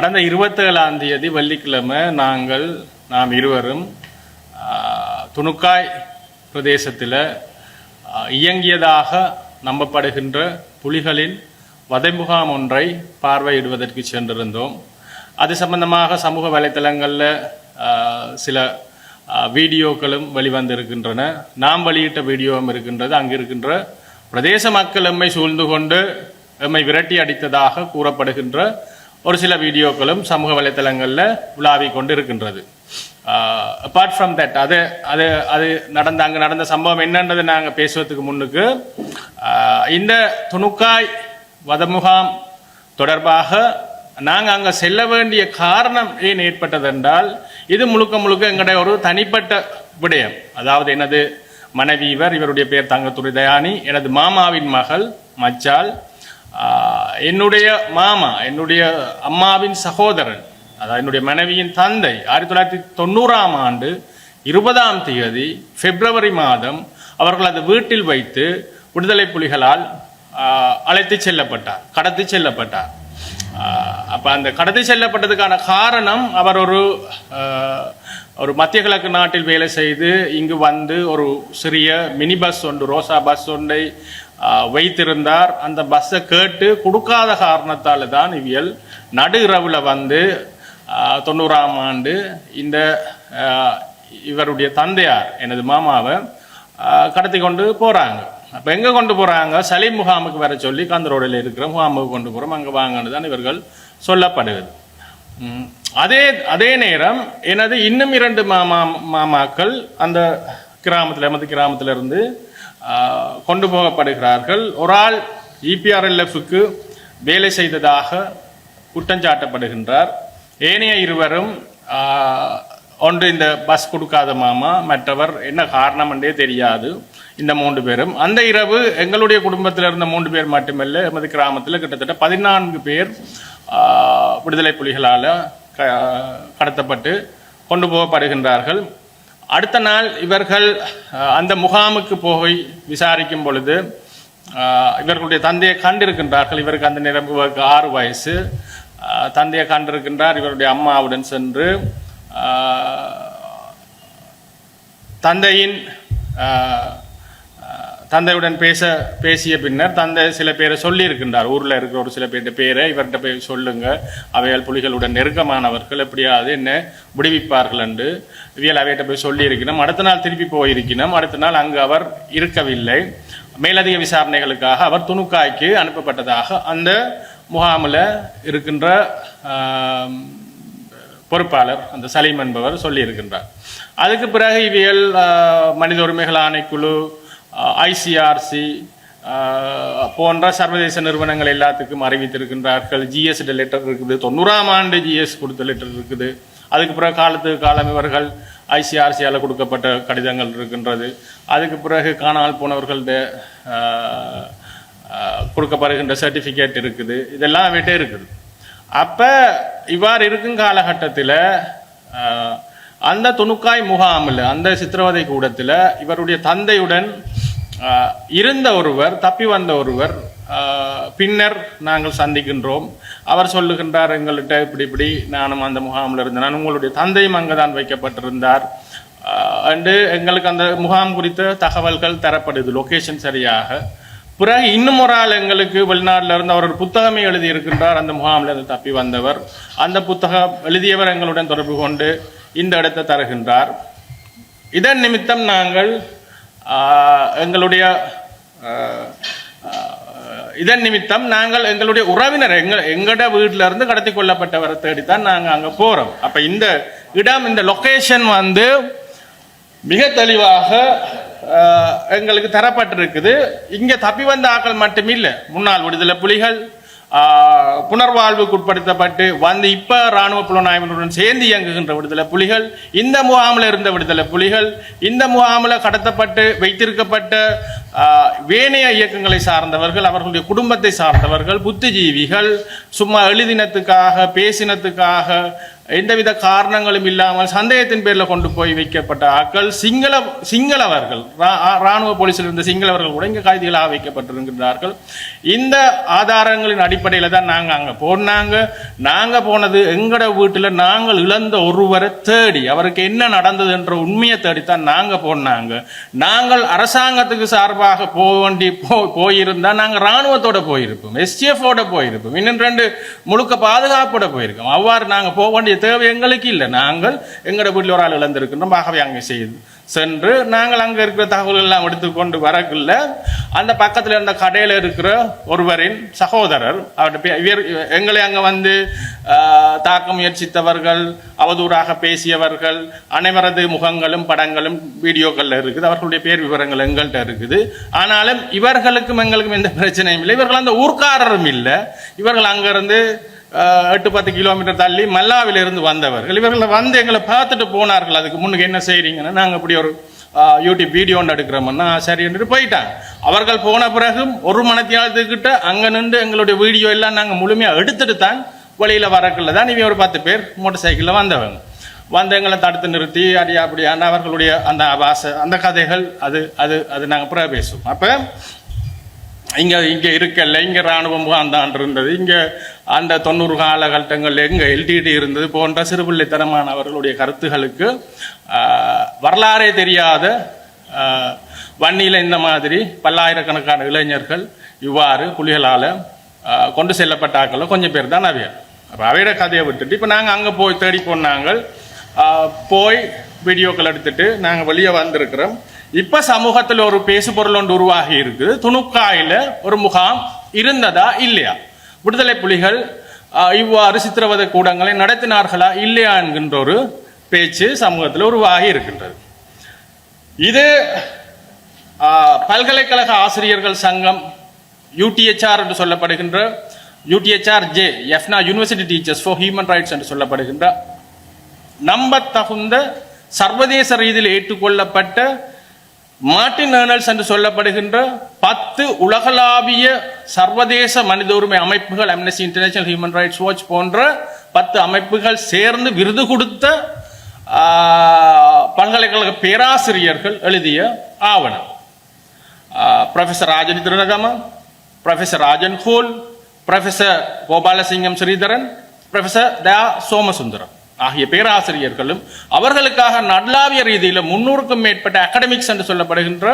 கடந்த இருபத்தேழாம் தேதி வெள்ளிக்கிழமை நாங்கள் நாம் இருவரும் துணுக்காய் பிரதேசத்தில் இயங்கியதாக நம்பப்படுகின்ற புலிகளின் வதை முகாம் ஒன்றை பார்வையிடுவதற்கு சென்றிருந்தோம். அது சம்பந்தமாக சமூக வலைத்தளங்களில் சில வீடியோக்களும் வெளிவந்திருக்கின்றன. நாம் வெளியிட்ட வீடியோவும் இருக்கின்றது. அங்கு இருக்கின்ற பிரதேச மக்கள் எம்மை சூழ்ந்து கொண்டு எம்மை விரட்டி அடித்ததாக கூறப்படுகின்ற ஒரு சில வீடியோக்களும் சமூக வலைத்தளங்களில் உலாவிக் கொண்டு இருக்கின்றது அப்பார்ட் ஃப்ரம் தட் அது அது அது நடந்த அங்கே நடந்த சம்பவம் என்னன்றது நாங்கள் பேசுவதுக்கு முன்னுக்கு இந்த துணுக்காய் வதமுகாம் தொடர்பாக நாங்கள் அங்கே செல்ல வேண்டிய காரணம் ஏன் ஏற்பட்டதென்றால் இது முழுக்க முழுக்க எங்களுடைய ஒரு தனிப்பட்ட விடயம். அதாவது எனது மனைவி இவர் இவருடைய பேர் தங்கத்துறை தயானி எனது மாமாவின் மகள் மச்சால் என்னுடைய மாமா என்னுடைய அம்மாவின் சகோதரன் அதாவது என்னுடைய மனைவியின் தந்தை ஆயிரத்தி தொள்ளாயிரத்தி தொண்ணூறாம் ஆண்டு இருபதாம் தேதி பிப்ரவரி மாதம் அவர்கள் அது வீட்டில் வைத்து விடுதலை புலிகளால் அழைத்து செல்லப்பட்டார் கடத்தி செல்லப்பட்டார். அப்போ அந்த கடத்தி செல்லப்பட்டதுக்கான காரணம் அவர் ஒரு ஒரு மத்திய கிழக்கு நாட்டில் வேலை செய்து இங்கு வந்து ஒரு சிறிய மினி பஸ் ஒன்று ரோசா பஸ் ஒன்றை வைத்திருந்தார். அந்த பஸ்ஸை கேட்டு கொடுக்காத காரணத்தால் தான் இவியல் நடு இரவில் வந்து தொண்ணூறாம் ஆண்டு இந்த இவருடைய தந்தையார் எனது மாமாவை கடத்தி கொண்டு போகிறாங்க அப்போ எங்கே கொண்டு போகிறாங்க சலீம் முகாமுக்கு வர சொல்லி கந்தரோடையில் இருக்கிற முகாமுக்கு கொண்டு போகிறோம் அங்கே வாங்கன்னு தான் இவர்கள் சொல்லப்படுகிறது. அதே அதே நேரம் எனது இன்னும் இரண்டு மாமா மாமாக்கள் அந்த கிராமத்தில் எமது கிராமத்திலிருந்து இருந்து கொண்டு போகப்படுகிறார்கள். ஒரு ஆள் இபிஆர்எல்எஃப்க்கு வேலை செய்ததாக குற்றஞ்சாட்டப்படுகின்றார் ஏனைய இருவரும் ஒன்று இந்த பஸ் கொடுக்காத மாமா மற்றவர் என்ன காரணம் என்றே தெரியாது. இந்த மூன்று பேரும். அந்த இரவு எங்களுடைய குடும்பத்தில் இருந்த மூன்று பேர் மட்டுமல்ல எமது கிராமத்தில் கிட்டத்தட்ட பதினான்கு பேர் விடுதலை புலிகளால் க கடத்தப்பட்டு கொண்டு போகப்படுகின்றார்கள். அடுத்த நாள் இவர்கள் அந்த முகாமுக்கு போய் விசாரிக்கும் பொழுது இவர்களுடைய தந்தையை கண்டிருக்கின்றார்கள். இவருக்கு அந்த நேரம் இவருக்கு ஆறு வயசு. தந்தையை கண்டிருக்கின்றார். இவருடைய அம்மாவுடன் சென்று தந்தையின் தந்தையுடன் பேச பேசிய பின்னர் தந்தை சில பேரை சொல்லியிருக்கின்றார். ஊரில் இருக்கிற ஒரு சில பேர்ட்ட பேரை இவர்கிட்ட போய் சொல்லுங்க. அவையால் புலிகளுடன் நெருக்கமானவர்கள் எப்படியாவது என்ன விடுவிப்பார்கள் என்று இவியல் அவையிட்ட போய் சொல்லியிருக்கணும். அடுத்த நாள் திருப்பி போயிருக்கணும். அடுத்த நாள் அங்கு அவர் இருக்கவில்லை. மேலதிக விசாரணைகளுக்காக அவர் துணுக்காய்க்கு அனுப்பப்பட்டதாக அந்த முகாமில் இருக்கின்ற பொறுப்பாளர் அந்த சலீம் என்பவர் சொல்லியிருக்கின்றார். அதுக்கு பிறகு இவியல் மனித உரிமைகள் ஆணைக்குழு ஐசிஆர்சி போன்ற சர்வதேச நிறுவனங்கள் எல்லாத்துக்கும் அறிவித்திருக்கின்றார்கள். ஜிஎஸ் லெட்டர் இருக்குது. தொண்ணூறாம் ஆண்டு ஜிஎஸ் கொடுத்த லெட்டர் இருக்குது. அதுக்கு பிறகு காலத்துக்கு காலம் இவர்கள் ஐசிஆர்சியால் கொடுக்கப்பட்ட கடிதங்கள் இருக்கின்றது. அதுக்கு பிறகு காணாமல் போனவர்கள்ட கொடுக்கப்படுகின்ற சர்டிஃபிகேட் இருக்குது. இதெல்லாம் விட்டே இருக்குது. அப்போ இவ்வாறு இருக்கும் காலகட்டத்தில் அந்த துணுக்காய் முகாமில் அந்த சித்திரவதை கூடத்தில் இவருடைய தந்தையுடன் இருந்த ஒருவர் தப்பி வந்த ஒருவர் பின்னர் நாங்கள் சந்திக்கின்றோம். அவர் சொல்லுகின்றார் எங்கள்கிட்ட இப்படி இப்படி நானும் அந்த முகாமில் இருந்தேன். நான் உங்களுடைய தந்தையும் அங்குதான் வைக்கப்பட்டிருந்தார். அண்டு எங்களுக்கு அந்த முகாம் குறித்த தகவல்கள் தரப்படுது லொக்கேஷன் சரியாக. பிறகு இன்னும் ஒரு ஆள் எங்களுக்கு வெளிநாட்டில் இருந்து அவர் ஒரு புத்தகமே எழுதி இருக்கின்றார் அந்த முகாமில் இருந்து தப்பி வந்தவர். அந்த புத்தகம் எழுதியவர் எங்களுடன் தொடர்பு கொண்டு இந்த இடத்தை தருகின்றார். இதன் நிமித்தம் நாங்கள் எங்களுடைய இதன் நிமித்தம் நாங்கள் எங்களுடைய உறவினர் எங்க எங்கட வீட்டில இருந்து கடத்தி கொள்ளப்பட்டவரை தேடித்தான் நாங்கள் அங்கே போறோம். அப்ப இந்த இடம் இந்த லொக்கேஷன் வந்து மிக தெளிவாக எங்களுக்கு தரப்பட்டிருக்குது. இங்கே தப்பி வந்த ஆக்கள் மட்டுமில்லை. முன்னாள் விடுதலை புலிகள் புனர்வாழ்வுக்குட்படுத்தப்பட்டு புனர்வாழ்வுக்கு உட்படுத்தப்பட்டு வந்து இப்ப ராணுவ புலனாய்வுடன் சேர்ந்து இயங்குகின்ற விடுதலை புலிகள் இந்த முகாமில் இருந்த விடுதலை புலிகள் இந்த முகாமில் கடத்தப்பட்டு வைத்திருக்கப்பட்ட வேணைய இயக்கங்களை சார்ந்தவர்கள் அவர்களுடைய குடும்பத்தை சார்ந்தவர்கள் புத்திஜீவிகள் சும்மா எழுதினத்துக்காக பேசினத்துக்காக எந்தவித காரணங்களும் இல்லாமல் சந்தேகத்தின் பேரில் கொண்டு போய் வைக்கப்பட்ட ஆட்கள் சிங்கள சிங்களவர்கள் ரா- ராணுவ போலீஸில் இருந்த சிங்களவர்கள் கூட இங்கே கைதிகளாக வைக்கப்பட்டிருக்கின்றார்கள். இந்த ஆதாரங்களின் அடிப்படையில் தான் நாங்கள் அங்கே போனாங்க. நாங்கள் போனது எங்களோட வீட்டில் நாங்கள் இழந்த ஒருவரை தேடி அவருக்கு என்ன நடந்தது என்ற உண்மையை தேடித்தான் நாங்கள் போனாங்க. நாங்கள் அரசாங்கத்துக்கு சார்பாக போக வேண்டி போ போயிருந்தால் நாங்கள் ராணுவத்தோட போயிருப்போம் எஸ்டிஎஃபோட போயிருப்போம் இன்னும் ரெண்டு முழுக்க பாதுகாப்போட போயிருக்கோம். அவ்வாறு நாங்கள் போக வேண்டிய தேவை எங்களுக்கு இல்லை. நாங்கள் எங்களோட வீட்டில் ஒரு ஆள் இழந்திருக்கின்றோம். ஆகவே அங்கே செய்து சென்று நாங்கள் அங்கே இருக்கிற தகவல்கள் எல்லாம் எடுத்துக்கொண்டு வரக்குள்ள அந்த பக்கத்தில் இருந்த கடையில் இருக்கிற ஒருவரின் சகோதரர் அவருடைய பே- இவர் எங்களை அங்கே வந்து தாக்க முயற்சித்தவர்கள் அவதூறாக பேசியவர்கள் அனைவரது முகங்களும் படங்களும் வீடியோக்களில் இருக்குது. அவர்களுடைய பேர் விவரங்கள் எங்கள்கிட்ட இருக்குது. ஆனாலும் இவர்களுக்கும் எங்களுக்கும் எந்த பிரச்சனையும் இல்லை. இவர்கள் அந்த ஊர்க்காரரும் இல்லை. இவர்கள் அங்கேருந்து எட்டு பத்து கிலோமீட்டர் தள்ளி மல்லாவில இருந்து வந்தவர்கள். இவர்கள் வந்து எங்களை பார்த்துட்டு போனார்கள். அதுக்கு முன்னுக்கு என்ன செய்கிறீங்கன்னா நாங்கள் இப்படி ஒரு யூடியூப் வீடியோ ஒன்று எடுக்கிறோம்னா சரி என்று போயிட்டாங்க. அவர்கள் போன பிறகும் ஒரு மனத்தியாளத்துக்கிட்ட அங்கே நின்று எங்களுடைய வீடியோ எல்லாம் நாங்கள் முழுமையாக எடுத்துட்டு தான் வழியில் வரக்குள்ள தான் இவங்க ஒரு பத்து பேர் மோட்டர் சைக்கிளில் வந்தவங்க. வந்து எங்களை தடுத்து நிறுத்தி அடி அப்படியான அவர்களுடைய அந்த வாச அந்த கதைகள் அது அது அது நாங்கள் பிறகு பேசுவோம் அப்போ இங்கே இங்கே இருக்கல இங்கே இராணுவம் முகாந்தான் இருந்தது. இங்கே அந்த தொண்ணூறு காலகட்டங்களில் எங்கே எல்டிடி இருந்தது போன்ற சிறுபிள்ளைத்தனமான அவர்களுடைய கருத்துகளுக்கு வரலாறே தெரியாத வன்னியில் இந்த மாதிரி பல்லாயிரக்கணக்கான இளைஞர்கள் இவ்வாறு புலிகளால் கொண்டு செல்லப்பட்ட கொஞ்சம் பேர் தான் அவையர் அப்போ அவையோட கதையை விட்டுட்டு இப்போ நாங்கள் அங்கே போய் தேடி போனாங்கள் போய் வீடியோக்கள் எடுத்துட்டு நாங்கள் வெளியே வந்திருக்கிறோம். இப்ப சமூகத்தில் ஒரு பேசுபொருள் ஒன்று உருவாகி இருக்குது துணுக்காயில ஒரு முகாம் இருந்ததா இல்லையா? விடுதலை புலிகள் இவ்வாறு சித்திரவதை கூடங்களை நடத்தினார்களா இல்லையா என்கின்ற ஒரு பேச்சு சமூகத்தில் உருவாகி இருக்கின்றது. இது ஆஹ், பல்கலைக்கழக ஆசிரியர்கள் சங்கம் யூடிஎச்ஆர் என்று சொல்லப்படுகின்ற UTHR Jaffna university teachers for human rights என்று சொல்லப்படுகின்ற நம்பத்தகுந்த சர்வதேச ரீதியில் ஏற்றுக்கொள்ளப்பட்ட மார்டின் ஏர்னல்ஸ் என்று சொல்லப்படுகின்ற பத்து உலகளாவிய சர்வதேச மனித உரிமை அமைப்புகள் Amnesty International Human Rights Watch போன்ற பத்து அமைப்புகள் சேர்ந்து விருது கொடுத்த பல்கலைக்கழக பேராசிரியர்கள் எழுதிய ஆவணம். Professor Rajani Thiranagama professor Rajan Hoole professor Gopalasingham Sridharan professor Daya Somasundaram ஆகிய பேராசிரியர்களும் அவர்களுக்காக நல்லாவிய ரீதியில் முன்னூறுக்கும் மேற்பட்ட அகடமிக்ஸ் என்று சொல்லப்படுகின்ற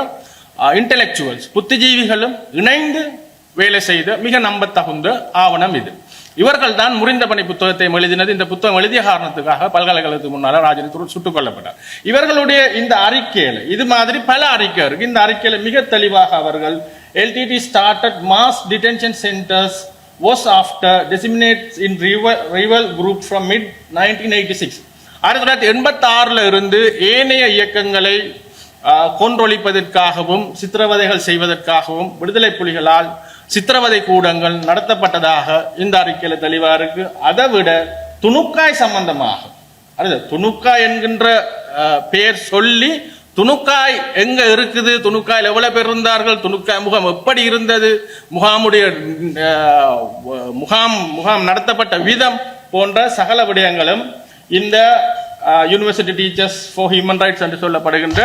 இன்டெலெக்சுவல்ஸ் புத்திஜீவிகளும் இணைந்து வேலை செய்த மிக நம்பத்தகுந்த ஆவணம் இது. இவர்கள் தான் முறிந்த பணி புத்தகத்தை எழுதினது. இந்த புத்தகம் எழுதிய காரணத்துக்காக பல்கலைக்கழகத்துக்கு முன்னால் ராஜனி துரு- சுட்டுக் கொல்லப்பட்டார் இவர்களுடைய இந்த அறிக்கையில் இது மாதிரி பல அறிக்கை இருக்கு. இந்த அறிக்கையில் மிக தெளிவாக அவர்கள் LTTE started mass detention centres was after disseminates in rival, rival group from mid 1986 ஆயிரத்தி தொள்ளாயிரத்தி எண்பத்தி ஆறில் இருந்து ஏனைய இயக்கங்களை கொன்றொழிப்பதற்காகவும் சித்திரவதைகள் செய்வதற்காகவும் விடுதலை புலிகளால் சித்திரவதை கூடங்கள் நடத்தப்பட்டதாக இந்த அறிக்கையில் தெளிவாக இருக்கு. அதை விட துணுக்காய் சம்பந்தமாக அடுத்து துணுக்காய் என்கின்ற பெயர் சொல்லி துணுக்காய் எங்க இருக்குது? துணுக்காயில் எவ்வளவு பேர் இருந்தார்கள்? துணுக்காய் முகாம் எப்படி இருந்தது? முகாமுடைய முகாம் முகாம் நடத்தப்பட்ட விதம் போன்ற சகல விடயங்களும் இந்த university teachers for human rights என்று சொல்லப்படுகின்ற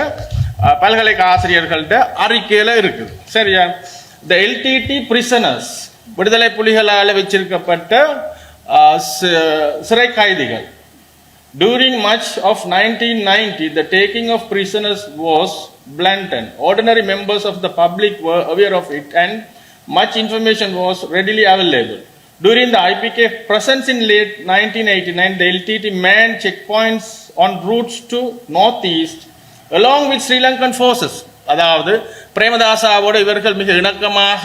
பல்கலைக்கழக ஆசிரியர்கள்ட்ட அறிக்கையில் இருக்குது. சரியா? த எல்டிடி பிரிசனர்ஸ் விடுதலை புலிகளால் வச்சிருக்கப்பட்ட சிறை கைதிகள். During much of 1990, the taking of prisoners was blatant. Ordinary members of the public were aware of it and much information was readily available. During the IPK presence in late 1989, the LTT manned checkpoints on routes to northeast along with Sri Lankan forces. அதாவது பிரேமதாசாவோடு இவர்கள் மிக இணக்கமாக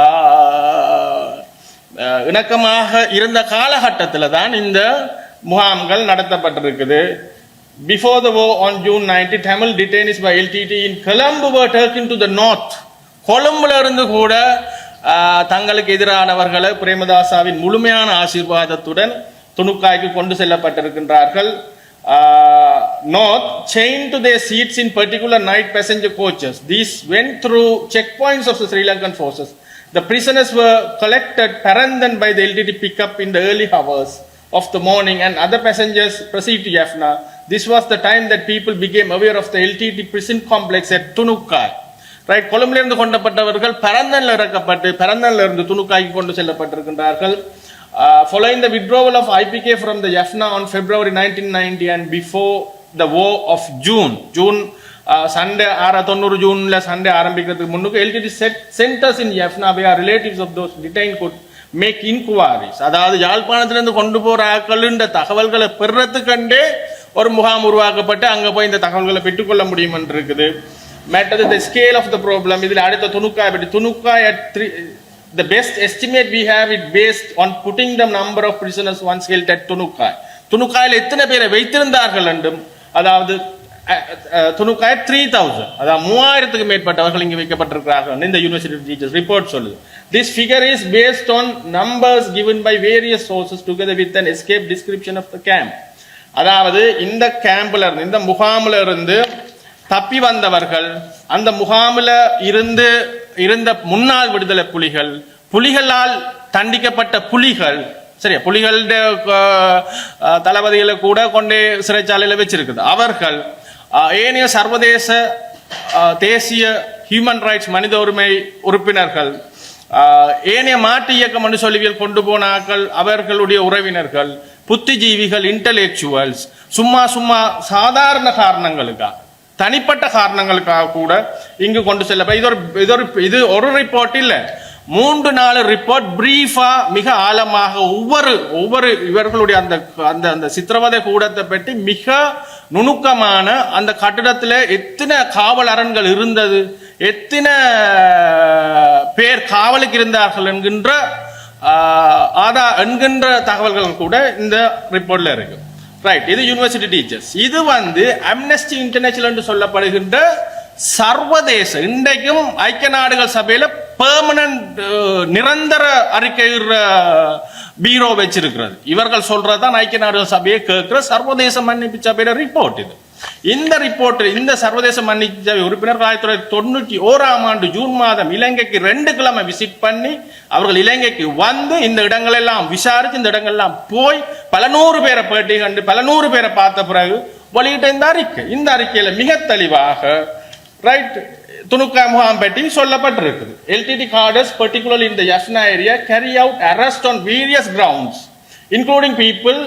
ஆஹ், ஆஹ், இணக்கமாக இருந்த காலகட்டத்தில் தான் இந்த முகாம்கள் நடத்தப்பட்டிருக்குது before the war on June ninety Tamil detainees by LTTE in Colombo were taken to the north கொலம்புல இருந்து கூட தங்களுக்கு எதிரானவர்களை பிரேமதாசாவின் முழுமையான ஆசீர்வாதத்துடன் துணுக்காய்க்கு கொண்டு செல்லப்பட்டிருக்கின்றார்கள் north chain to the seats in particular night passenger coaches these went through checkpoints of the Sri Lankan forces the prisoners were collected, parandan by the LTT pickup in the early hours. of the morning and other passengers proceed to Jaffna. This was the time that people became aware of the LTT prison complex at Tunukai. Right கொழும்பிலிருந்து கொண்டப்பட்டவர்கள் பரந்தன்ல இறக்கப்பட்டு பரந்தன்ல இருந்து துணுக்காய்க்கு கொண்டு செல்லப்பட்டிருக்கின்றார்கள் following the withdrawal of IPK from the Jaffna on February 1990 and before the war of June June Sunday ஆற தொண்ணூறு ஜூன்ல Sunday ஆரம்பிக்கிறதுக்கு முன்னுக்கு LTTE set centres in Jaffna where relatives of those detained could make inquiries அதாவது யாழ்ப்பாணத்திலிருந்து கொண்டு போகிற ஆக்களுன்ற தகவல்களை பெறத்துக்கண்டே ஒரு முகாம் உருவாக்கப்பட்டு அங்கே போய் இந்த தகவல்களை பெற்றுக்கொள்ள முடியும் என்று இருக்குது. The scale of the problem இதில் அடுத்த துணுக்காய் பற்றி Thunukkai at three the best estimate we have it based on putting the number of prisoners one scale at துணுக்காய் துணுக்காயில் எத்தனை பேரை வைத்திருந்தார்கள் என்றும் அதாவது துணுக்காய் த்ரீ தௌசண்ட் அதாவது மூவாயிரத்துக்கு மேற்பட்டவர்கள் இங்கே வைக்கப்பட்டிருக்கிறார்கள் இந்த யூனிவர்சிட்டி டீச்சர்ஸ் ரிப்போர்ட் சொல்லுது. This figure is based on numbers given by various sources together with an escape description of the camp. அதாவது இந்த கேம்ப்ல இருந்து இந்த முகாமில் இருந்து தப்பி வந்தவர்கள் அந்த முகாமில் இருந்து இருந்த முன்னாள் விடுதலை புலிகள் புலிகளால் தண்டிக்கப்பட்ட புலிகள் சரியா புலிகளுடைய தளபதிகளை கூட கொண்டே சிறைச்சாலையில் வச்சிருக்குது. அவர்கள் ஏனைய சர்வதேச தேசிய ஹியூமன் ரைட்ஸ் மனித உரிமை உறுப்பினர்கள் ஏனைய மாட்டு இயக்கம் மனுசொலிவியல் கொண்டு போனார்கள் அவர்களுடைய உறவினர்கள் புத்திஜீவிகள் இன்டலெக்சுவல்ஸ் சும்மா சும்மா சாதாரண காரணங்களுக்காக தனிப்பட்ட காரணங்களுக்காக கூட இங்கு கொண்டு செல்ல இது ஒரு இது ஒரு இது ஒரு ரிப்போர்ட் இல்லை. மூன்று நாலு ரிப்போர்ட் பிரீஃபா மிக ஆழமாக ஒவ்வொரு ஒவ்வொரு இவர்களுடைய அந்த அந்த அந்த சித்திரவதை கூடத்தை பற்றி மிக நுணுக்கமான அந்த கட்டிடத்தில் எத்தனை காவல் அரண்கள் இருந்தது எத்தனை பேர் காவலுக்கு இருந்தார்கள் என்கின்ற ஆதா என்கின்ற தகவல்கள் கூட இந்த ரிப்போர்ட்ல இருக்கு. ரைட் இது யூனிவர்சிட்டி டீச்சர்ஸ் இது வந்து அம்னஸ்டி இன்டர்நேஷனல் என்று சொல்லப்படுகின்ற சர்வதேச இன்றைக்கும் ஐக்கிய நாடுகள் சபையில பெர்மனன்ட் நிரந்தர அறிக்கையிடுற பீரோ வச்சிருக்கிறது. இவர்கள் சொல்றதுதான் ஐக்கிய நாடுகள் சபையை கேட்கிற சர்வதேச மன்னிப்பு சபையில ரிப்போர்ட் இது. இந்த ரிப்போர்ட் இந்த சர்வதேச மன்னிப்பு உறுப்பினர் ஆயிரத்தி தொள்ளாயிரத்தி தொண்ணூற்றி ஓராம் ஆண்டு ஜூன் மாதம் இலங்கைக்கு ரெண்டு கிழமை விசிட் பண்ணி அவர்கள் இலங்கைக்கு வந்து இந்த இடங்களெல்லாம் விசாரித்து இந்த இடங்கள் எல்லாம் போய் பல நூறு பேரை பேட்டி கண்டு பல நூறு பேரை பார்த்த பிறகு வெளியிட்ட இந்த அறிக்கை. இந்த அறிக்கையில மிக தெளிவாக ரைட் துணுக்கா முகாம் பற்றி சொல்லப்பட்டிருக்குது. LTTE cadres particular in the Jaffna area carry out arrest on various grounds including people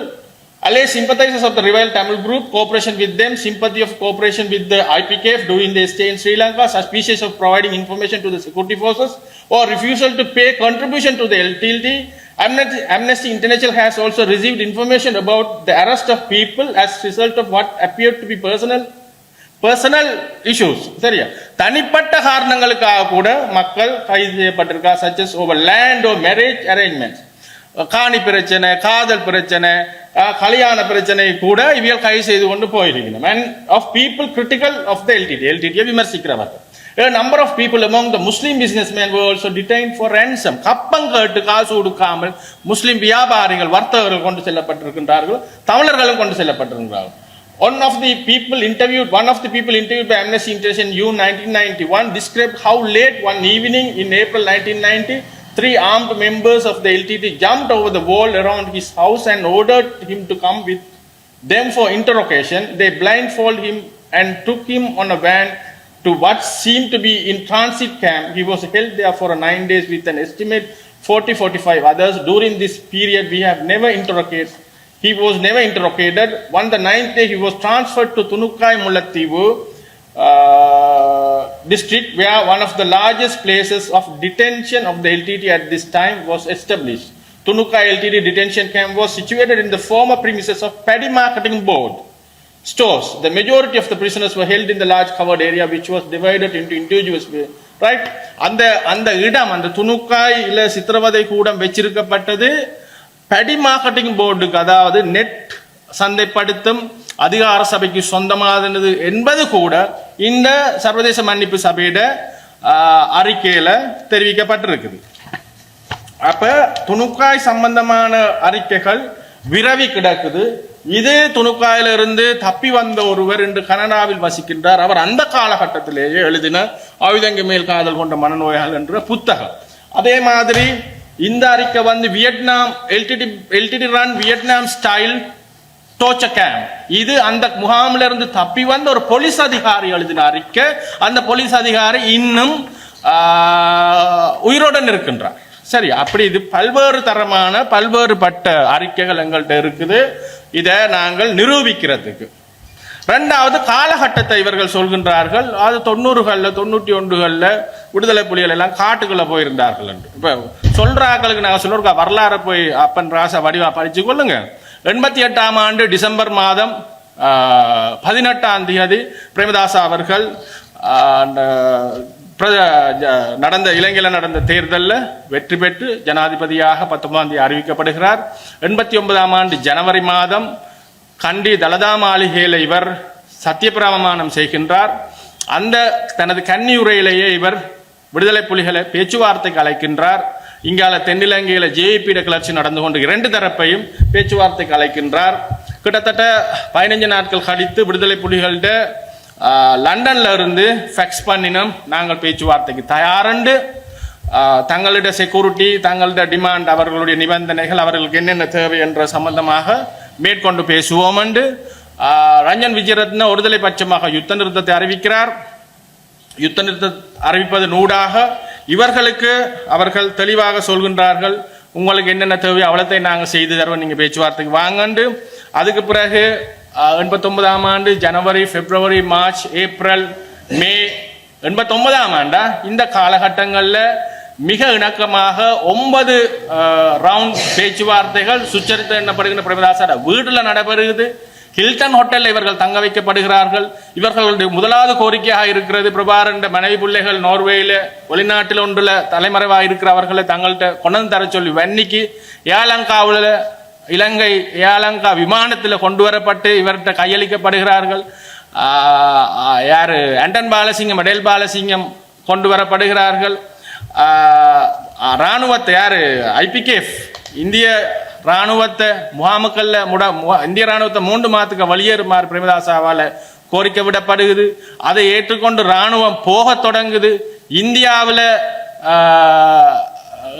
alleged sympathizers of the rival Tamil group, cooperation with them, sympathy of cooperation with the IPKF during their stay in Sri Lanka, suspicious of providing information to the security forces, or refusal to pay contribution to the LTLT. Amnesty, Amnesty International has also received information about the arrest of people as result of what appeared to be personal personal issues சரியா தனிப்பட்ட காரணங்களுக்காக கூட மக்கள் கைது செய்யப்பட்டிருக்கா such as over land or marriage arrangements காணி பிரச்சனை காதல் பிரச்சனை கல்யாண பிரச்சனை கூட இவியல் கை செய்து கொண்டு போயிருக்கணும் and of people critical of the LTTE எல்டிடியை விமர்சிக்கிறவர்கள் number of people among the Muslim business man also detain for ransom கப்பம் கேட்டு காசு கொடுக்காமல் முஸ்லீம் வியாபாரிகள் வர்த்தகர்கள் கொண்டு செல்லப்பட்டிருக்கின்றார்கள் தமிழர்களும் கொண்டு செல்லப்பட்டிருக்கிறார்கள் one One of the people interviewed, one of interview by interviewed by June nineteen in one 1991 how late one evening in April April 1990 three armed members of the LTT jumped over the wall around his house and ordered him to come with them for interrogation. They blindfolded him and took him on a van to what seemed to be in transit camp. He was held there for nine days with an estimate 40-45 others. During this period, we have never interrogated he was never interrogated. On the ninth day, he was transferred to Tunukai Mulattivu uh, district, where one of the largest places of detention of the LTT at this time was established. Tunuka LTT detention camp was situated in the former premises of Paddy Marketing Board stores. The majority of the prisoners were held in the large covered area, which was divided into individuals. Right? அந்த அந்த இடம் அந்த துணுக்காய் இல்ல சித்திரவதை கூடம் வச்சிருக்கப்பட்டது படி marketing போர்டுக்கு அதாவது நெட் சந்தைப்படுத்தும் அதிகார சபைக்கு சொந்தமானது என்பது கூட இந்த சர்வதேச மன்னிப்பு சபையிட அறிக்கையில தெரிவிக்கப்பட்டிருக்குது. அப்ப துணுக்காய் சம்பந்தமான அறிக்கைகள் விரவி கிடக்குது. இது துணுக்காயிலிருந்து தப்பி வந்த ஒருவர் இன்று கனடாவில் வசிக்கின்றார். அவர் அந்த காலகட்டத்திலேயே எழுதின ஆயுதங்க மேல் காதல் கொண்ட மனநோயாளர் என்ற புத்தகம். அதே மாதிரி இந்த அறிக்கை வந்து Vietnam LTTE LTTE run Vietnam style torture camp இது அந்த முகாமில் இருந்து தப்பி வந்த ஒரு போலீஸ் அதிகாரி எழுதின அறிக்கை. அந்த போலீஸ் அதிகாரி இன்னும் ஆஹ், உயிருடன் இருக்கின்றார். சரி அப்படி இது பல்வேறு தரமான பல்வேறுபட்ட அறிக்கைகள் எங்கள்கிட்ட இருக்குது. இதை நாங்கள் நிரூபிக்கிறதுக்கு. ரெண்டாவது காலகட்டத்தை இவர்கள் சொல்கின்றார்கள். அது தொண்ணூறுகளில் தொண்ணூற்றி ஒன்றுகளில் விடுதலை புலிகள் எல்லாம் காட்டுக்குள்ளே போயிருந்தார்கள் என்று. இப்போ சொல்ற நாங்கள் சொல்லுறோம் வரலாறு போய் அப்பன் ராசா வடிவா படித்து கொள்ளுங்கள் எண்பத்தி எட்டாம் ஆண்டு டிசம்பர் மாதம் பதினெட்டாம் தேதி பிரேமதாசா அவர்கள் பிர- ஜ- நடந்த இலங்கையில் நடந்த தேர்தலில் வெற்றி பெற்று ஜனாதிபதியாக பத்தொன்பதாம் தேதி அறிவிக்கப்படுகிறார். எண்பத்தி ஒன்பதாம் ஆண்டு ஜனவரி மாதம் கண்டி தலதா மாளிகையில் இவர் சத்தியப்பிரமாணம் செய்கின்றார். அந்த தனது கன்னியுரையிலேயே இவர் விடுதலை புலிகளை பேச்சுவார்த்தைக்கு அழைக்கின்றார். இங்கால தென்னிலங்கையில ஜேஇபியிட கிளர்ச்சி நடந்து கொண்டு இரண்டு தரப்பையும் பேச்சுவார்த்தைக்கு அழைக்கின்றார். கிட்டத்தட்ட பதினஞ்சு நாட்கள் கழித்து விடுதலை புலிகள்கிட்ட லண்டனில் லண்டன்ல இருந்து ஃபெக்ஸ் பண்ணினோம் நாங்கள் பேச்சுவார்த்தைக்கு தயாரண்டு. ஆஹ், தங்களுடைய செக்யூரிட்டி தங்களுடைய டிமாண்ட் அவர்களுடைய நிபந்தனைகள் அவர்களுக்கு என்னென்ன தேவை என்ற சம்பந்தமாக மேற்கொண்டு பேசுவோம் என்று ரஞ்சன் விஜயரத்ன ஒருதலை பட்சமாக யுத்த நிறுத்தத்தை அறிவிக்கிறார். யுத்த நிறுத்த அறிவிப்பது நூடாக இவர்களுக்கு அவர்கள் தெளிவாக சொல்கின்றார்கள். உங்களுக்கு என்னென்ன தேவையோ அவ்வளத்தை நாங்கள் செய்து தருவோம். நீங்கள் பேச்சுவார்த்தைக்கு வாங்கண்டு. அதுக்கு பிறகு எண்பத்தொன்பதாம் ஆண்டு ஜனவரி பிப்ரவரி மார்ச் ஏப்ரல் மே எண்பத்தொன்பதாம் ஆண்டா? இந்த காலகட்டங்களில் மிக இணக்கமாக ஒன்பது ரவுண்ட் பேச்சுவார்த்தைகள் சுச்சரித்த என்னப்படுகின்ற பிரேமதாசோட வீட்டில் நடைபெறுகிறது. ஹில்டன் ஹோட்டலில் இவர்கள் தங்க வைக்கப்படுகிறார்கள். இவர்களுடைய முதலாவது கோரிக்கையாக இருக்கிறது பிரபாரண்ட மனைவி பிள்ளைகள் நோர்வேயில் வெளிநாட்டில் ஒன்றில் தலைமறைவாக இருக்கிற அவர்களை தங்கள்கிட்ட கொண்டு வந்து தர சொல்லி வன்னிக்கு ஏலங்காவில் இலங்கை ஏலங்கா விமானத்தில் கொண்டு வரப்பட்டு இவர்கிட்ட கையளிக்கப்படுகிறார்கள். யார்? அண்டன் யாரு பாலசிங்கம் அடேல் பாலசிங்கம் கொண்டு வரப்படுகிறார்கள். இராணுவத்தை யார்? ராணுவத்தை ஐபிகேஃப் இந்திய ராணுவத்தை முகாமுக்கல்ல முட மு- இந்திய ராணுவத்தை மூன்று மாதத்துக்கு வெளியேறுமாறு பிரேமதாசாவால் கோரிக்கை விடப்படுகிறது. அதை ஏற்றுக்கொண்டு ராணுவம் போகத் தொடங்குது. இந்தியாவில்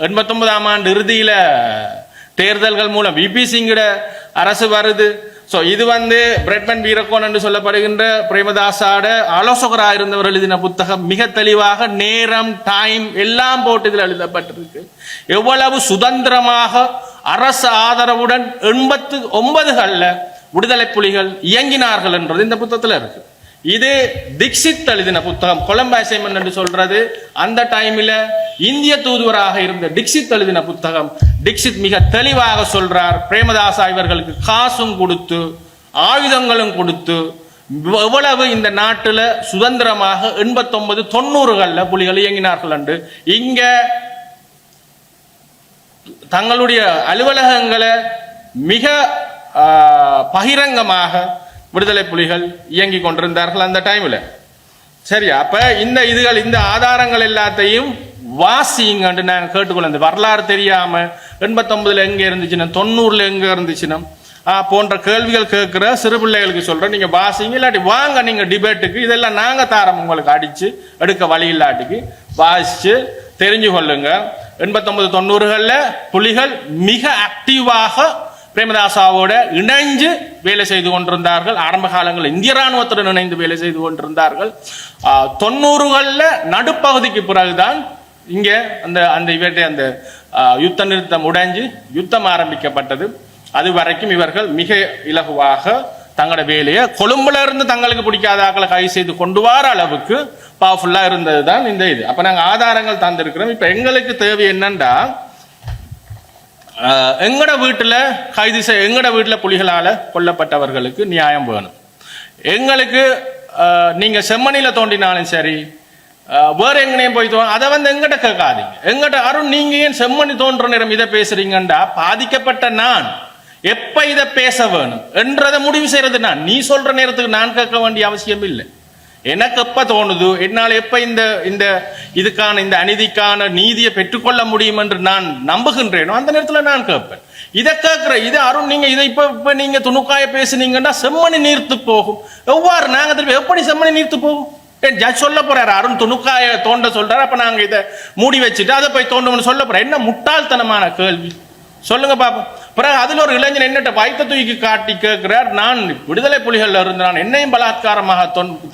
எண்பத்தொன்பதாம் ஆண்டு இறுதியில் தேர்தல்கள் மூலம் விபி சிங்கிட அரசு வருது. ஸோ இது வந்து பிரெட்மன் வீரக்கோன் என்று சொல்லப்படுகின்ற பிரேமதாசாட ஆலோசகராக இருந்தவர் எழுதின புத்தகம். மிக தெளிவாக நேரம் டைம் எல்லாம் போட்டு இதில் எழுதப்பட்டிருக்கு. எவ்வளவு சுதந்திரமாக அரசு ஆதரவுடன் எண்பத்து ஒன்பதுகளில் விடுதலை புலிகள் இயங்கினார்கள் என்றது இந்த புத்தகத்தில் இருக்குது இது திக்ஷித் எழுதின புத்தகம். கொலம்பு அசைன்மெண்ட் என்று சொல்றது. அந்த டைமில் இந்திய தூதுவராக இருந்த டிக்ஷித் எழுதின புத்தகம். டிக்ஷித் மிக தெளிவாக சொல்றார். பிரேமதாசா இவர்களுக்கு காசும் கொடுத்து ஆயுதங்களும் கொடுத்து எவ்வளவு இந்த நாட்டில் சுதந்திரமாக எண்பத்தொன்பது தொண்ணூறுகளில் புலிகள் இயங்கினார்கள் என்று. இங்க தங்களுடைய அலுவலகங்களை மிக பகிரங்கமாக விடுதலை புலிகள் இயங்கி கொண்டிருந்தார்கள் அந்த டைமில் சரி அப்போ இந்த இதுகள் இந்த ஆதாரங்கள் எல்லாத்தையும் வாசிங்கன்னு நாங்கள் கேட்டுக்கொள்ள இந்த வரலாறு தெரியாமல் எண்பத்தொம்பதில் எங்கே இருந்துச்சுன்னா தொண்ணூறில் எங்கே இருந்துச்சுன்னா போன்ற கேள்விகள் கேட்குற சிறு பிள்ளைகளுக்கு சொல்கிறேன் நீங்கள் வாசிங்க இல்லாட்டி வாங்க நீங்கள் டிபேட்டுக்கு இதெல்லாம் நாங்கள் தாரம் உங்களுக்கு அடித்து எடுக்க வழி இல்லாட்டிக்கு வாசித்து தெரிஞ்சு கொள்ளுங்க எண்பத்தொம்பது தொண்ணூறுகளில் புலிகள் மிக ஆக்டிவாக பிரேமதாசாவோட இணைஞ்சு வேலை செய்து கொண்டிருந்தார்கள். ஆரம்ப காலங்களில் இந்திய ராணுவத்துடன் இணைந்து வேலை செய்து கொண்டிருந்தார்கள். தொண்ணூறுகளில் நடுப்பகுதிக்கு பிறகுதான் இங்கே அந்த அந்த இவற்றை அந்த யுத்த நிறுத்தம் உடைஞ்சு யுத்தம் ஆரம்பிக்கப்பட்டது. அது வரைக்கும் இவர்கள் மிக இலகுவாக தங்களோட வேலையை கொழும்புல இருந்து தங்களுக்கு பிடிக்காத ஆக்களை கை செய்து கொண்டு வர அளவுக்கு பவர்ஃபுல்லாக இருந்தது தான் இந்த இது. அப்போ நாங்கள் ஆதாரங்கள் தந்திருக்கிறோம். இப்போ எங்களுக்கு தேவை என்னன்னா எங்கட வீட்டில் கைது செய் எங்கட வீட்டில் புலிகளால் கொல்லப்பட்டவர்களுக்கு நியாயம் வேணும். எங்களுக்கு நீங்கள் செம்மணியில் தோண்டினாலும் சரி வேறு வேற எங்கனையும் போய் தோ அதை வந்து எங்கிட்ட கேட்காதீங்க. எங்கிட்ட அருண் நீங்க ஏன் செம்மணி தோன்ற நேரம் இதை பேசுறீங்கண்டா? பாதிக்கப்பட்ட நான். எப்ப இதை பேச வேணும்? என்றதை முடிவு செய்யறது நான். நீ சொல்ற நேரத்துக்கு நான் கேட்க வேண்டிய அவசியம் இல்லை. எனக்கு எப்ப தோணுது? என்னால் எப்ப இந்த இந்த இதுக்கான இந்த அநீதிக்கான நீதியை பெற்றுக்கொள்ள முடியும் என்று நான் நம்புகின்றேனோ அந்த நேரத்தில் நான் கேட்பேன். இதை கேட்கிற இது அருண் நீங்க இதை இப்ப இப்ப நீங்க துணுக்காய பேசுனீங்கன்னா செம்மணி நீர்த்து போகும். எவ்வாறு நாங்க திருப்பி எப்படி செம்மணி நீர்த்து போகும்? ஏன் ஜட்ஜ் சொல்ல போறாரு அருண் துணுக்காய தோண்ட சொல்றாரு அப்ப நாங்க இதை மூடி வச்சுட்டு அதை போய் தோண்டணும்னு சொல்ல போறேன் என்ன முட்டாள்தனமான கேள்வி. சொல்லுங்க பாப்போம். பிறகு அதில் ஒரு இளைஞன் என்னட்ட வைத்த தூக்கி காட்டி கேட்கிறார் நான் விடுதலை புலிகளில் இருந்து நான் என்னையும் பலாத்காரமாக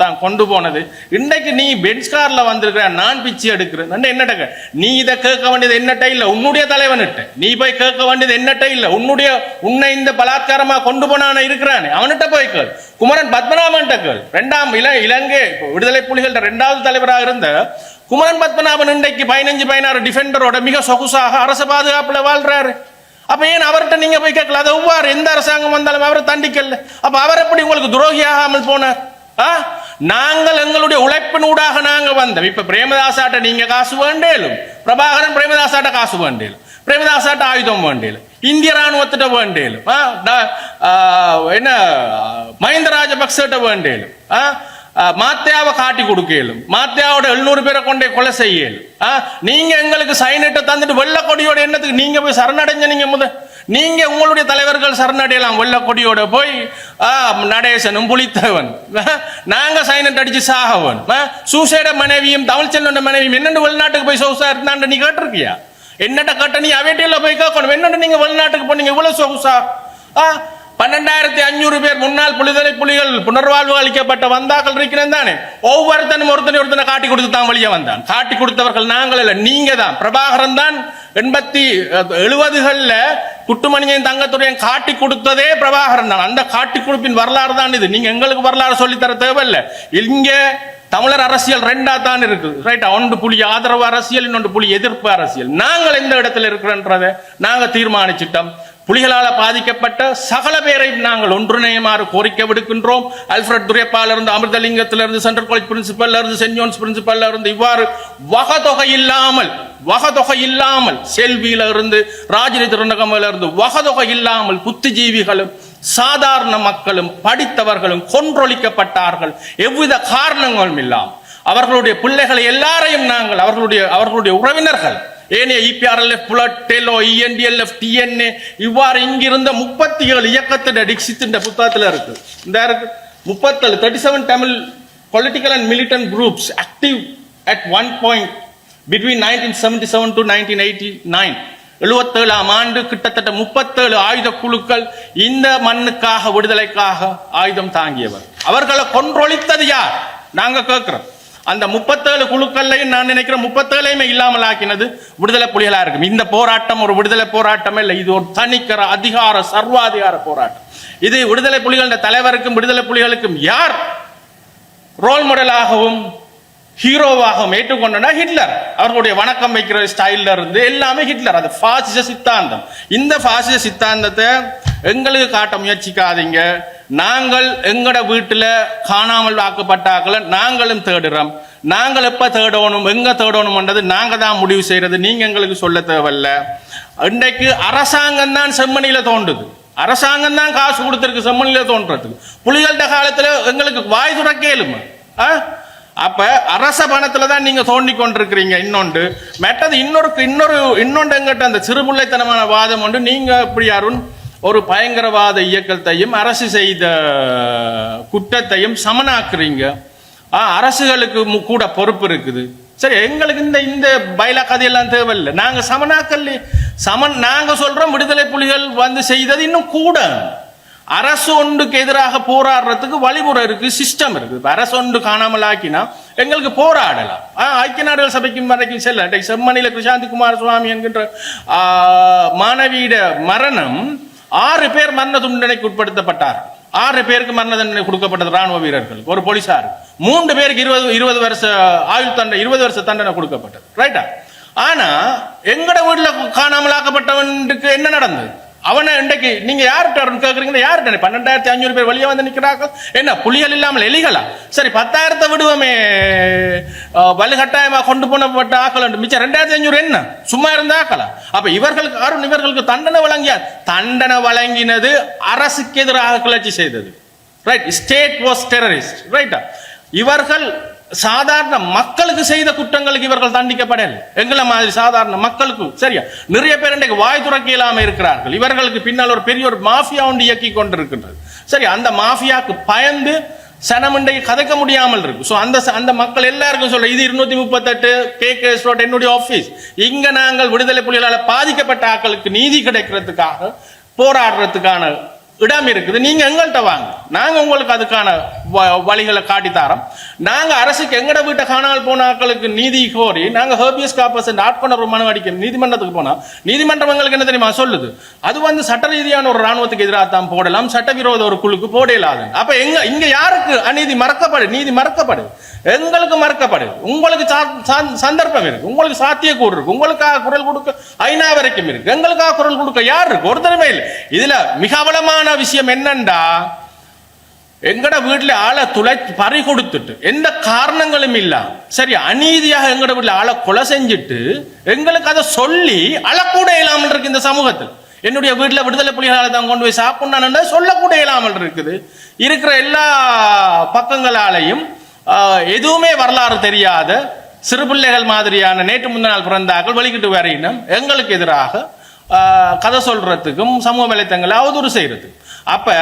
தான் கொண்டு போனது. இன்னைக்கு நீ பென்ஸ்காரில் வந்திருக்கிற நான் பிச்சை எடுக்கிறேன். என்னட்ட நீ இதை கேட்க வேண்டியது என்னட்ட இல்லை உன்னுடைய தலைவன்கிட்ட. நீ போய் கேட்க வேண்டியது என்னட்ட இல்லை உன்னுடைய உன்னை இந்த பலாத்காரமாக கொண்டு போனான இருக்கிறானே. அவன்கிட்ட போய் கேள். குமரன் பத்மநாபன்கிட்ட கேள். ரெண்டாம் இல இலங்கை விடுதலை புலிகள் ரெண்டாவது தலைவராக இருந்த குமரன் பத்மநாபன் இன்றைக்கு பதினஞ்சு பதினாறு டிஃபெண்டரோட மிக சொகுசாக அரசு பாதுகாப்பில் வாழ்றாரு. அப்ப ஏன் அவர்கிட்ட நீங்க போய் கேட்கல? அது ஒவ்வாறு எந்த அரசாங்கம் வந்தாலும் அவரை தண்டிக்கல. அப்ப அவர் எப்படி உங்களுக்கு துரோகியாகாமல் போனார்? ஆ? நாங்கள் எங்களுடைய உழைப்பினூடாக நாங்க வந்தோம். இப்ப பிரேமதாசாட்ட நீங்க காசு வேண்டேலும் பிரபாகரன் பிரேமதாசாட்ட காசு வேண்டேலும் பிரேமதாசாட்ட ஆயுதம் வேண்டேலும் இந்திய ராணுவத்திட்ட வேண்டேலும் ஆ? ட- என்ன மஹிந்த ராஜபக்சட்ட வேண்டேலும் ஆ, மாத்தியாவை காட்டி கொடுக்கலும் மாத்தியாவோட எழுநூறு பேரை கொண்டே கொலை செய்யலும் ஆ, நீங்க எங்களுக்கு சைனிட்ட தந்துட்டு வெள்ள கொடியோட என்னத்துக்கு நீங்க போய் சரணடைஞ்ச நீங்க முத நீங்க உங்களுடைய தலைவர்கள் சரணடையலாம் வெள்ள கொடியோட போய் ஆ, நடேசனும் புலித்தவன் நாங்க சைனட் அடிச்சு சாகவன் சூசைட மனைவியும் தமிழ்ச்செல்வன் மனைவியும் என்னென்னு வெளிநாட்டுக்கு போய் சொகுசா இருந்தாண்டு நீ கேட்டிருக்கியா என்னட்ட கேட்ட நீ அவைட்டியில் போய் கேட்கணும் என்னென்னு நீங்க வெளிநாட்டுக்கு போனீங்க இவ்வளவு சொகுசா ஆ பன்னெண்டாயிரத்தி அஞ்சூறு பேர் முன்னாள் புலிதலை புலிகள் புனர்வாழ்வு அளிக்கப்பட்ட வந்தாக்கள் இருக்கிறேன் தானே? ஒவ்வொருத்தனும் ஒருத்தனை ஒருத்தனை காட்டி கொடுத்து தான் வழியே வந்தான். காட்டி கொடுத்தவர்கள் நாங்கள் இல்லை நீங்க தான் பிரபாகரன் தான் எண்பத்தி எழுபதுகளில் குட்டுமணியையும் தங்கத்துறையும் காட்டி கொடுத்ததே பிரபாகரன் தான். அந்த காட்டி கொடுப்பின் வரலாறு தான் இது. நீங்க எங்களுக்கு வரலாறு சொல்லித்தர தேவையில்லை. இங்க தமிழர் அரசியல் ரெண்டா தான் இருக்கு. ரைட்டா ஒன்று புலி ஆதரவு அரசியல் இன்னொன்று புலி எதிர்ப்பு அரசியல். நாங்கள் எந்த இடத்துல இருக்கிறோன்றதை நாங்கள் தீர்மானிச்சிட்டோம். புலிகளால் பாதிக்கப்பட்ட சகல பேரையும் நாங்கள் ஒன்றிணையுமாறு கோரிக்கை விடுக்கின்றோம். அல்ஃபிரட் துரைப்பால அமிர்தலிங்கத்திலிருந்து இருந்து சென்ட்ரல் காலேஜ் பிரின்சிபல்ல இருந்து சென்ட் ஜோன்ஸ் பிரின்சிபல்ல இருந்து இவ்வாறு வகதொகை இல்லாமல் வகதொகை இல்லாமல் செல்வியில இருந்து ராஜினி திருநகமில இருந்து வகதொகை இல்லாமல் புத்திஜீவிகளும் சாதாரண மக்களும் படித்தவர்களும் கொன்றொழிக்கப்பட்டார்கள். எவ்வித காரணங்களும் இல்லாமல். அவர்களுடைய பிள்ளைகளை எல்லாரையும் நாங்கள் அவர்களுடைய அவர்களுடைய உறவினர்கள் ஏனைய EPRLF PLOTE TELO ENDLF TNA இவ்வாறு இங்கிருந்த முப்பத்தி ஏழு இயக்கத்தின் டிக்ஷித்தின் புத்தகத்தில் இருக்கு. இந்த இருக்கு. முப்பத்தேழு thirty seven Tamil political and militant groups active at one point between nineteen seventy seven to nineteen eighty nine எழுபத்தேழாம் ஆண்டு கிட்டத்தட்ட முப்பத்தேழு ஆயுத குழுக்கள் இந்த மண்ணுக்காக விடுதலைக்காக ஆயுதம் தாங்கியவர். அவர்களை கொன்றொழித்தது யார்? நாங்க கேட்கிறோம் அந்த முப்பத்தேழு குழுக்கள்லையும் நான் நினைக்கிறேன் முப்பத்தேழையுமே இல்லாமல் ஆக்கினது விடுதலை புலிகளாக இருக்கும். இந்த போராட்டம் ஒரு விடுதலை போராட்டமே இல்லை. இது ஒரு தனிக்கர அதிகார சர்வாதிகார போராட்டம். இது விடுதலை புலிகளின் தலைவருக்கும் விடுதலை புலிகளுக்கும் யார்? ரோல் மாடலாகவும் ஹீரோவாக ஏற்றுக்கொண்டனா ஹிட்லர் அவர்களுடைய வணக்கம் வைக்கிற ஸ்டைல்ல இருந்து எல்லாமே ஹிட்லர். அது பாசிச சித்தாந்தம். இந்த பாசிச சித்தாந்தத்தை எங்களுக்கு காட்ட முயற்சிக்காதீங்க. நாங்கள் எங்கட வீட்டில் காணாமல் ஆக்கப்பட்டாக்களை நாங்களும் தேடுறோம். நாங்கள் எப்போ தேடணும் எங்கே தேடணும்ன்றது நாங்கள் தான் முடிவு செய்கிறது நீங்கள் எங்களுக்கு சொல்ல தேவையில்ல. இன்றைக்கு அரசாங்கம் தான் செம்மணியில் தோன்றுது. அரசாங்கம் தான் காசு கொடுத்துருக்கு செம்மணியில் தோன்றதுக்கு. புலிகள்கிட்ட காலத்தில் எங்களுக்கு வாய் துறக்கேலுமா ஆ? அப்ப அரச பணத்துல தான் நீங்க தோண்டி கொண்டிருக்கிறீங்க இன்னொன்று. மெட்டது இன்னொரு இன்னொரு இன்னொன்று எங்கிட்ட அந்த சிறுபுள்ளைத்தனமான வாதம் ஒன்று நீங்க இப்படி அருண் ஒரு பயங்கரவாத இயக்கத்தையும் அரசு செய்த குற்றத்தையும் சமனாக்குறீங்க? அரசுகளுக்கு கூட பொறுப்பு இருக்குது. சரி எங்களுக்கு இந்த இந்த பைலா கதையெல்லாம் தேவையில்லை. நாங்க சமனாக்கல் சமன் நாங்க சொல்றோம் விடுதலை புலிகள் வந்து செய்தது இன்னும் கூட. அரசு ஒன்றுக்கு எதிராக போராடுறதுக்கு வழிமுறை இருக்கு சிஸ்டம் இருக்கு. இப்போ அரசு ஒன்று காணாமல் ஆக்கினா எங்களுக்கு போராடலாம். ஐக்கிய நாடுகள் சபைக்கும் வரைக்கும் செல்ல இன்றைக்கு செம்மணியில கிருஷாந்தி குமார் சுவாமி என்கின்ற மாணவியிட மரணம் ஆறு பேர் மரண தண்டனைக்கு உட்படுத்தப்பட்டார். ஆறு பேருக்கு மரண தண்டனை கொடுக்கப்பட்டது ராணுவ வீரர்கள் ஒரு போலீசார். மூன்று பேருக்கு இருபது இருபது வருஷ ஆயுள் தண்டனை இருபது வருஷ தண்டனை கொடுக்கப்பட்டது. ரைட்டா ஆனா எங்கட வீட்டில் காணாமல் ஆக்கப்பட்டவனுக்கு என்ன நடந்தது? அவனை இன்றைக்கு நீங்க யார்கிட்ட கேட்குறீங்க யார்கிட்ட பன்னெண்டாயிரத்தி ஐநூறு பேர் வெளியே வந்து நிற்கிறார்கள் என்ன புலிகள் இல்லாமல் எலிகளா? சரி பத்தாயிரத்தை விடுவோமே. வலுகட்டாயமாக கொண்டு போனப்பட்ட ஆக்கள் உண்டு. மிச்சம் ரெண்டாயிரத்தி ஐநூறு என்ன? சும்மா இருந்த ஆக்கலாம் அப்ப இவர்களுக்கு அருண் இவர்களுக்கு தண்டனை வழங்கியார். தண்டனை வழங்கினது அரசுக்கு எதிராக கிளர்ச்சி செய்தது. ரைட் ஸ்டேட் வாஸ் டெரரிஸ்ட் ரைட்டா இவர்கள் சாதாரண மக்களுக்கு செய்த குற்றங்களுக்கு இவர்கள் தண்டிக்கப்படல். எங்களை மாதிரி சாதாரண மக்களுக்கு சரியா? நிறைய பேர் இன்றைக்கு வாய் துறக்க இல்லாமல் இருக்கிறார்கள். இவர்களுக்கு பின்னால் ஒரு பெரிய ஒரு மாஃபியா ஒன்று இயக்கி கொண்டிருக்கின்றது. சரி அந்த மாஃபியாவுக்கு பயந்து சனம் கதைக்க முடியாமல் இருக்கு. ஸோ அந்த அந்த மக்கள் எல்லாருக்கும் சொல்ல இது இருநூத்தி முப்பத்தெட்டு கே கே ரோட் என்னுடைய ஆஃபீஸ் இங்க நாங்கள் விடுதலை புலிகளால் பாதிக்கப்பட்ட ஆக்களுக்கு நீதி கிடைக்கிறதுக்காக போராடுறதுக்கான இடம் இருக்குது. நீங்க எங்கள்கிட்ட வாங்க. நாங்க உங்களுக்கு அதுக்கான வ- வழிகளை காட்டித்தாரோம். தரோம் நாங்க அரசுக்கு எங்கட வீட்டை காணாமல் போன ஆட்களுக்கு நீதி கோரி நாங்க ஹேபியஸ் காப்பஸ் ஆட்கொணர்வு மனு அடிக்க நீதிமன்றத்துக்கு போனா நீதிமன்றம் எங்களுக்கு என்ன தெரியுமா சொல்லுது? அது வந்து சட்ட ரீதியான ஒரு ராணுவத்துக்கு எதிராக தான் போடலாம். சட்டவிரோத ஒரு குழுக்கு போடலாது. அப்ப எங்க இங்க யாருக்கு அநீதி மறக்கப்படு? நீதி மறக்கப்படு. எங்களுக்கு மறக்கப்படு. உங்களுக்கு சா- சந்தர்ப்பம் இருக்கு. உங்களுக்கு சாத்தியக்கூறு இருக்கு. உங்களுக்காக குரல் கொடுக்க ஐநா வரைக்கும் இருக்கு. எங்களுக்காக குரல் கொடுக்க யார் இருக்கு? ஒருத்தருமே இல்லை. இதுல மிக அவலமான விஷயம் என்னண்டா? எங்கட வீட்டில் ஆளை துளை பறி கொடுத்துட்டு எந்த காரணங்களும் இல்ல. சரி அநீதியாக எங்கட வீட்டில் ஆளை கொலை செஞ்சுட்டு எங்களுக்கு அதை சொல்லி அழக்கூட இல்லாமல் இருக்கு இந்த சமூகத்தில். என்னுடைய வீட்டில் விடுதலை புலிகளால தான் கொண்டு போய் சாப்பிடணும் சொல்லக்கூட இல்லாமல் இருக்குது. இருக்கிற எல்லா பக்கங்களாலையும் எதுவுமே வரலாறு தெரியாத சிறு பிள்ளைகள் மாதிரியான நேற்று முந்தினால் பிறந்தார்கள் வெளிக்கிட்டு வரையினம் எங்களுக்கு எதிராக கதை சொல்றதுக்கும் சமூக வலைத்தங்களை அவதூறு செய்கிறது அப்ப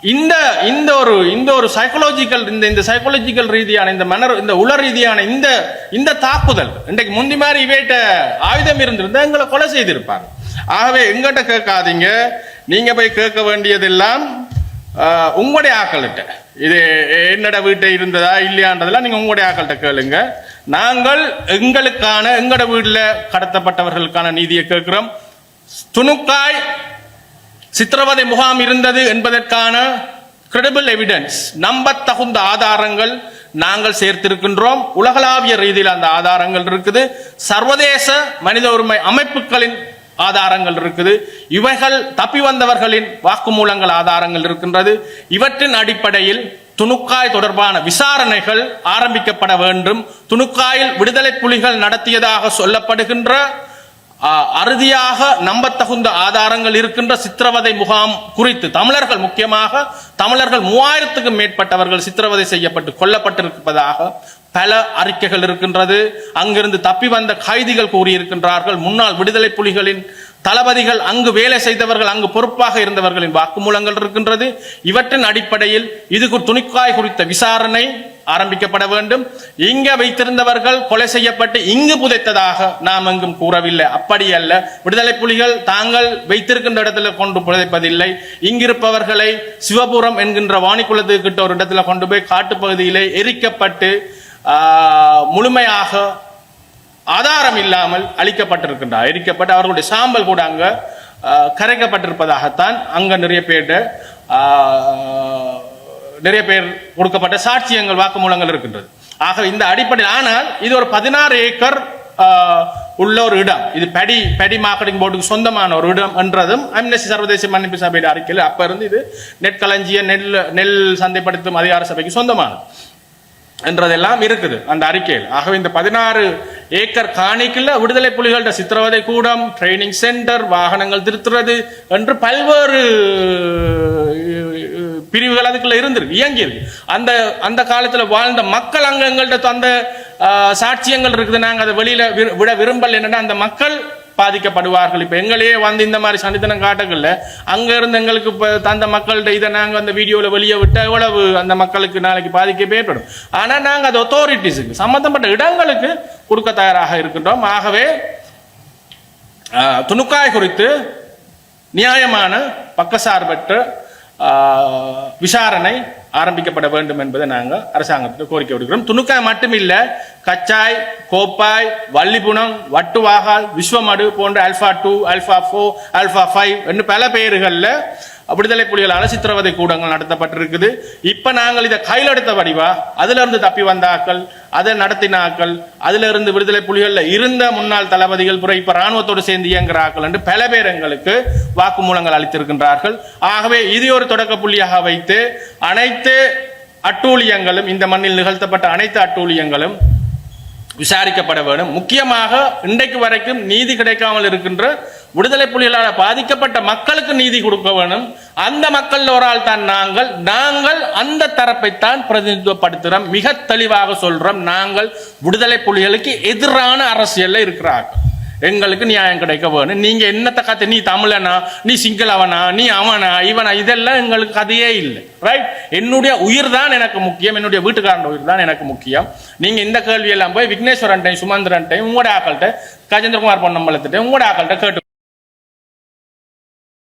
இந்த இந்த ஒரு இந்த ஒரு சைக்கலாஜிக்கல் இந்த இந்த சைக்கலாஜிக்கல் ரீதியான இந்த மன இந்த உள ரீதியான இந்த இந்த தாக்குதல் இன்றைக்கு முந்தி மாதிரி இவேட்ட ஆயுதம் இருந்திருந்தா எங்களை கொலை செய்திருப்பாங்க. ஆகவே எங்கிட்ட கேட்காதீங்க. நீங்க போய் கேட்க வேண்டியதெல்லாம் உங்களுடைய ஆக்கள்கிட்ட. இது என்னோட வீட்டை இருந்ததா இல்லையான்றதெல்லாம் நீங்கள் உங்களுடைய ஆக்கள்கிட்ட கேளுங்க. நாங்கள் எங்களுக்கான எங்களோட வீட்டில் கடத்தப்பட்டவர்களுக்கான நீதியை கேட்கிறோம். துணுக்காய் சித்திரவதை முகாம் இருந்தது என்பதற்கான கிரெடிபிள் எவிடன்ஸ் நம்பத்தகுந்த ஆதாரங்கள் நாங்கள் சேர்த்திருக்கின்றோம். உலகளாவிய ரீதியில் அந்த ஆதாரங்கள் இருக்குது. சர்வதேச மனித உரிமை அமைப்புகளின் ஆதாரங்கள் இருக்குது. இவைகள் தப்பி வந்தவர்களின் வாக்குமூலங்கள் ஆதாரங்கள் இருக்கின்றது. இவற்றின் அடிப்படையில் துணுக்காய் தொடர்பான விசாரணைகள் ஆரம்பிக்கப்பட வேண்டும். துணுக்காயில் விடுதலை புலிகள் நடத்தியதாக சொல்லப்படுகின்ற அறுதியாக நம்பத்தகுந்த ஆதாரங்கள் இருக்கின்ற சித்திரவதை முகாம் குறித்து தமிழர்கள் முக்கியமாக தமிழர்கள் மூவாயிரத்துக்கும் மேற்பட்டவர்கள் சித்திரவதை செய்யப்பட்டு கொல்லப்பட்டிருப்பதாக பல அறிக்கைகள் இருக்கின்றது. அங்கிருந்து தப்பி வந்த கைதிகள் கூறியிருக்கின்றார்கள். முன்னாள் விடுதலை புலிகளின் தளபதிகள் அங்கு வேலை செய்தவர்கள் அங்கு பொறுப்பாக இருந்தவர்களின் வாக்குமூலங்கள் இருக்கின்றது. இவற்றின் அடிப்படையில் இது துணிக்காய் குறித்த விசாரணை ஆரம்பிக்கப்பட வேண்டும். இங்க வைத்திருந்தவர்கள் கொலை செய்யப்பட்டு இங்கு புதைத்ததாக நாம் எங்கும் கூறவில்லை. அப்படி அல்ல. விடுதலை புலிகள் தாங்கள் வைத்திருக்கின்ற இடத்துல கொண்டு புதைப்பதில்லை. இங்கிருப்பவர்களை சிவபுரம் என்கின்ற வாணிக்குளத்துக்கிட்ட ஒரு இடத்துல கொண்டு போய் காட்டுப்பகுதியிலே எரிக்கப்பட்டு முழுமையாக ஆதாரம் இல்லாமல் அழிக்கப்பட்டிருக்கின்றார். எரிக்கப்பட்டு அவர்களுடைய சாம்பல் கூட அங்க கரைக்கப்பட்டிருப்பதாகத்தான் அங்க நிறைய பேர் நிறைய பேர் கொடுக்கப்பட்ட சாட்சியங்கள் வாக்குமூலங்கள் இருக்கின்றது. ஆக இந்த அடிப்படையில் ஆனால் இது ஒரு பதினாறு ஏக்கர் உள்ள ஒரு இடம். இது படி படி மார்க்கெட்டிங் போர்டுக்கு சொந்தமான ஒரு இடம் என்றதும் அம்னஸ்டி சர்வதேச மன்னிப்பு சபையின் அறிக்கையில் அப்ப இருந்து இது நெற்களஞ்சிய நெல் நெல் சந்தைப்படுத்தும் அதிகார சபைக்கு சொந்தமானது. என்றதெல்லாம் இருக்குது அந்த அறிக்கையில். ஆகவே இந்த பதினாறு ஏக்கர் காணிக்குள்ள விடுதலை புலிகள்கிட்ட சித்திரவதை கூடம் ட்ரைனிங் சென்டர் வாகனங்கள் திருத்துறது என்று பல்வேறு பிரிவுகள் அதுக்குள்ள இருந்திருக்கு இயங்கியிருக்கு அந்த அந்த காலத்தில் வாழ்ந்த மக்கள் அங்கங்கள்ட்ட தந்த அந்த சாட்சியங்கள் இருக்குது. நாங்கள் அதை வெளியில விரு- விட விரும்பல் என்னன்னா அந்த மக்கள் பாதிக்கப்படுவார்கள். இப்போ எங்களையே வந்து இந்த மாதிரி சனித்தனம் காட்டக்கல அங்கேருந்து எங்களுக்கு இப்போ தந்த மக்கள்கிட்ட இதை நாங்கள் அந்த வீடியோவில் வெளியே விட்டால் எவ்வளவு அந்த மக்களுக்கு நாளைக்கு பாதிக்க ஏற்படும் ஆனால் நாங்கள் அது அத்தாரிட்டிஸுக்கு சம்மந்தப்பட்ட இடங்களுக்கு கொடுக்க தயாராக இருக்கின்றோம். ஆகவே துணுக்காய் குறித்து நியாயமான பக்கசார்பற்ற விசாரணை ஆரம்பிக்கப்பட வேண்டும் என்பதை நாங்கள் அரசாங்கத்துக்கு கோரிக்கை விடுக்கிறோம். துணுக்காய் மட்டுமில்ல கச்சாய் கோப்பாய் வள்ளிபுணம் வட்டுவாகால் விஸ்வமடு போன்ற alpha two alpha four alpha five என்று பல பெயர்களில் விடுதலை புலிகளால் சித்திரவதை கூடங்கள் நடத்தப்பட்டிருக்குது. இப்போ நாங்கள் இதை கையில் எடுத்த வடிவா? அதிலிருந்து தப்பி வந்த ஆக்கள் அதை நடத்தின ஆக்கள் விடுதலை புலிகளில் இருந்த முன்னாள் தளபதிகள் புற இப்போ ராணுவத்தோடு சேர்ந்து இயங்குற ஆக்கள் என்று பல பேர் எங்களுக்கு வாக்குமூலங்கள் அளித்திருக்கின்றார்கள். ஆகவே இது ஒரு தொடக்க புள்ளியாக வைத்து அனைத்து அட்டூழியங்களும் இந்த மண்ணில் நிகழ்த்தப்பட்ட அனைத்து அட்டூழியங்களும் விசாரிக்கப்பட வேண்டும். முக்கியமாக இன்றைக்கு வரைக்கும் நீதி கிடைக்காமல் இருக்கின்ற விடுதலை புலிகளால் பாதிக்கப்பட்ட மக்களுக்கு நீதி கொடுக்க வேணும். அந்த மக்கள் ஒரு ஆள் தான் நாங்கள். நாங்கள் அந்த தரப்பைத்தான் பிரதிநிதித்துவப்படுத்துகிறோம் மிக தெளிவாக சொல்றோம். நாங்கள் விடுதலை புலிகளுக்கு எதிரான அரசியல்ல இருக்கிறார்கள். எங்களுக்கு நியாயம் கிடைக்க வேணும். நீங்க என்னத்த கதை நீ தமிழனா நீ சிங்களவனா நீ அவனா இவனா இதெல்லாம் எங்களுக்கு கதையே இல்லை. ரைட் என்னுடைய உயிர் தான் எனக்கு முக்கியம். என்னுடைய வீட்டுக்காரன் உயிர் தான் எனக்கு முக்கியம். நீங்க இந்த கேள்வியெல்லாம் போய் விக்னேஸ்வரன் டைம் சுமந்திரன் டைம் உங்களோட ஆக்கள்கிட்ட கஜேந்திரகுமார் பொன்னம்பலத்திட்ட உங்களோட ஆக்கள்கிட்ட கேட்டு